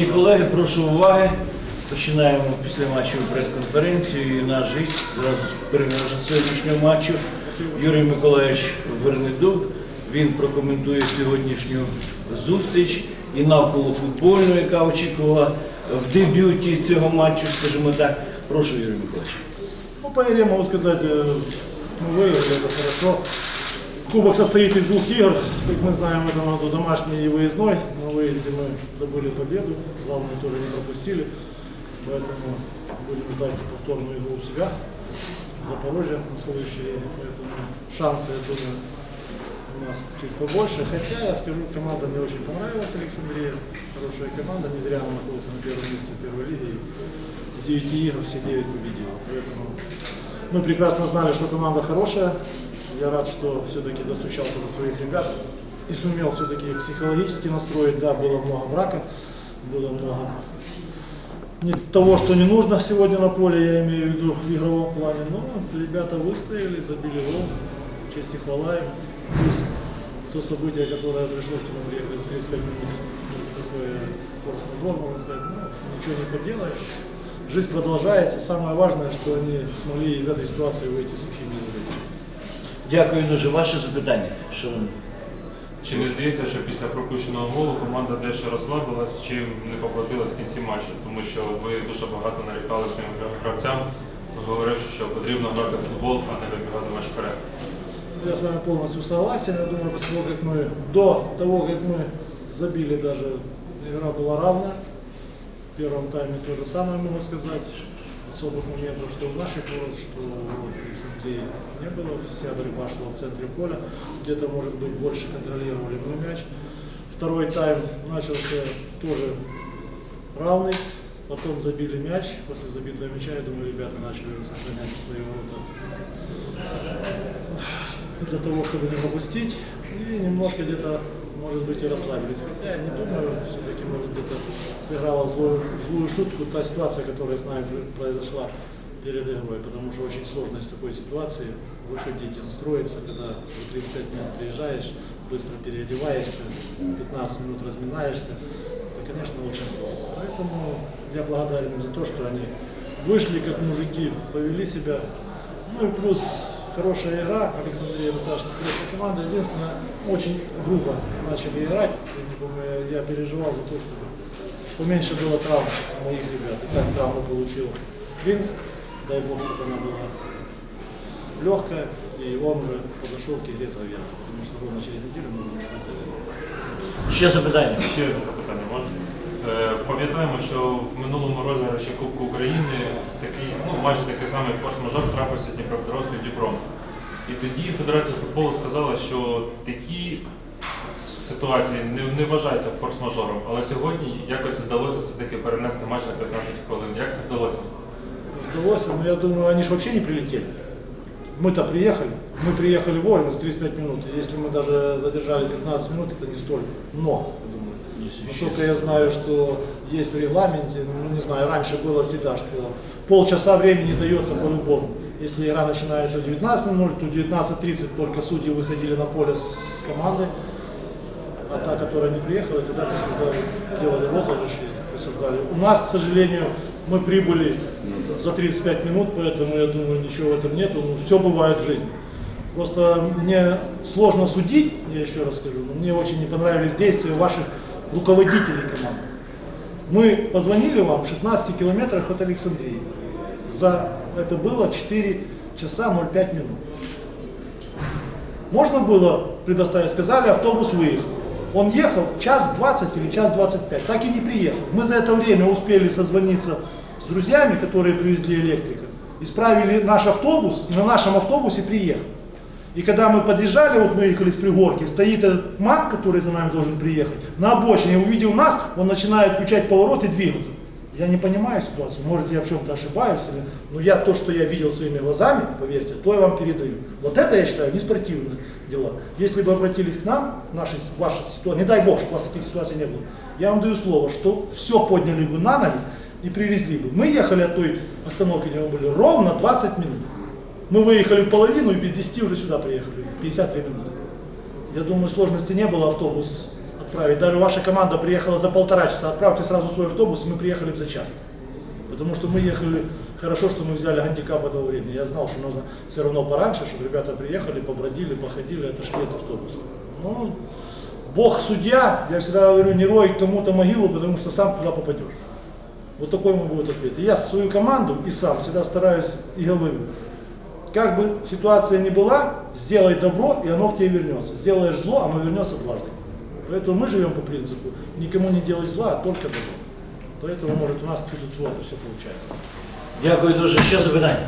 Шановні Колеги, прошу уваги. Починаємо після матчу прес-конференцію. І наш гість зразу переможець сьогоднішнього матчу Юрій Миколаївич Вернедуб. Він прокоментує сьогоднішню зустріч і навколо футбольну, яка очікувала в дебюті цього матчу, скажімо так. Прошу, Юрій Миколаївич. Ну, по игре могу сказать, э, мы выиграли, это хорошо. Кубок состоит из двух игр, как мы знаем, этом году домашний и выездной. На выезде мы добыли победу, главное тоже не пропустили. Поэтому будем ждать повторную игру у себя, Запорожье на следующий день. Поэтому шансы, я думаю, у нас чуть побольше. Хотя, я скажу, команда мне очень понравилась, Александрия. Хорошая команда, не зря она находится на первом месте первой лиге. И с 9 игр все 9 победила. Поэтому мы прекрасно знали, что команда хорошая. Я рад, что все-таки достучался до своих ребят и сумел все-таки их психологически настроить. Да, было много брака, было много не того, что не нужно сегодня на поле, я имею в виду в игровом плане. Но ребята выстояли, забили гол. Честь и хвала им. Плюс то событие, которое пришло, что мы приехали за 35 минут. Это такое форс-мажор, можно сказать. Ну, ничего не поделаешь. Жизнь продолжается. Самое важное, что они смогли из этой ситуации выйти сухими из. Дякую дуже. Ваше запитання, шановні. Чи не здається, що після пропущеного голу команда дещо розслабилась, чим не поплатилась в кінці матчу? Тому що ви дуже багато нарікали своїм гра- гравцям, говоривши, що потрібно грати в футбол, а не вибігати матч вперед. Я с вами полностью согласен. Я думаю, после того, как мы, до того, как мы забили даже, игра была равна. В первом тайме то же самое могу сказать. Особых моментов, что в наших ворот, что в Александрии не было. Вся борьба шла в центре поля. Где-то, может быть, больше контролировали мы мяч. Второй тайм начался тоже равный. Потом забили мяч. После забитого мяча, я думаю, ребята начали сохранять свои ворота для того, чтобы не пропустить. И немножко где-то, может быть, и расслабились. Хотя я не думаю, все-таки, может, где-то сыграла злую, злую шутку та ситуация, которая с нами пр- произошла перед игрой. Потому что очень сложно из такой ситуации выходить и настроиться, когда в 35 минут приезжаешь, быстро переодеваешься, 15 минут разминаешься. Это, конечно, очень сложно. Поэтому я благодарен им за то, что они вышли как мужики, повели себя. Ну и плюс хорошая игра. Александрия достаточно хорошая команда. Единственное, очень грубо начали играть. Я, не помню, я переживал за то, чтобы поменьше было травм у моих ребят. И так травму получил Принц. Дай бог, чтобы она была легкая. И он уже подошел к игре за верх. Потому что ровно через неделю мы будем играть за верх. Ще запитання. Ще запитання Пам'ятаємо, що в минулому розіграші Кубку України такий, ну майже такий самий форс-мажор трапився з Дніпропетровським Дніпром. І тоді Федерація футболу сказала, що такі ситуації не, не вважаються форс-мажором. Але сьогодні якось вдалося все-таки перенести матч на 15 хвилин. Як це вдалося? Удалось, но я думаю, они же вообще не прилетели. Мы-то приехали, мы приехали вовремя за 35 минут. И Если мы даже задержали 15 минут, это не столь много, я думаю. Насколько я знаю, что есть в регламенте, ну не знаю, раньше было всегда, что полчаса времени дается по-любому. Если игра начинается в 19.00, то в 19.30 только судьи выходили на поле с командой. А та, которая не приехала, тогда присуждали, делали розыгрыш и присуждали. У нас, к сожалению, мы прибыли за 35 минут, поэтому я думаю, ничего в этом нету. Ну, все бывает в жизни. Просто мне сложно судить, я еще раз скажу, но мне очень не понравились действия ваших руководителей команды. Мы позвонили вам в 16 километрах от Александрии. За это было 4 часа 05 минут. Можно было предоставить, сказали, автобус выехал. Он ехал час 20 или час 25, так и не приехал. Мы за это время успели созвониться с друзьями, которые привезли электрика, исправили наш автобус, и на нашем автобусе приехал. И когда мы подъезжали, вот мы ехали с пригорки, стоит этот ман, который за нами должен приехать, на обочине, увидел нас, он начинает включать поворот и двигаться. Я не понимаю ситуацию, может я в чем-то ошибаюсь, или, но я то, что я видел своими глазами, поверьте, то я вам передаю. Вот это я считаю неспортивные дела. Если бы обратились к нам, нашей, вашей ситуации, не дай бог, чтобы у вас таких ситуаций не было, я вам даю слово, что все подняли бы на ноги и привезли бы. Мы ехали от той остановки, где мы были, ровно 20 минут. Мы выехали в половину и без 10 уже сюда приехали, в 52 минуты. Я думаю, сложности не было, автобус отправить. Даже ваша команда приехала за полтора часа, отправьте сразу свой автобус, и мы приехали за час. Потому что мы ехали, хорошо, что мы взяли гандикап этого времени. Я знал, что нужно все равно пораньше, чтобы ребята приехали, побродили, походили, отошли от автобуса. Ну, Бог судья, я всегда говорю, не рой кому-то могилу, потому что сам туда попадешь. Вот такой ему будет ответ. И я свою команду и сам всегда стараюсь и говорю, как бы ситуация ни была, сделай добро, и оно к тебе вернется. Сделаешь зло, оно вернется дважды. Поэтому мы живем по принципу, никому не делай зла, а только добро. Поэтому, может, у нас тут вот это все получается. Дякую дуже. Ще запитання.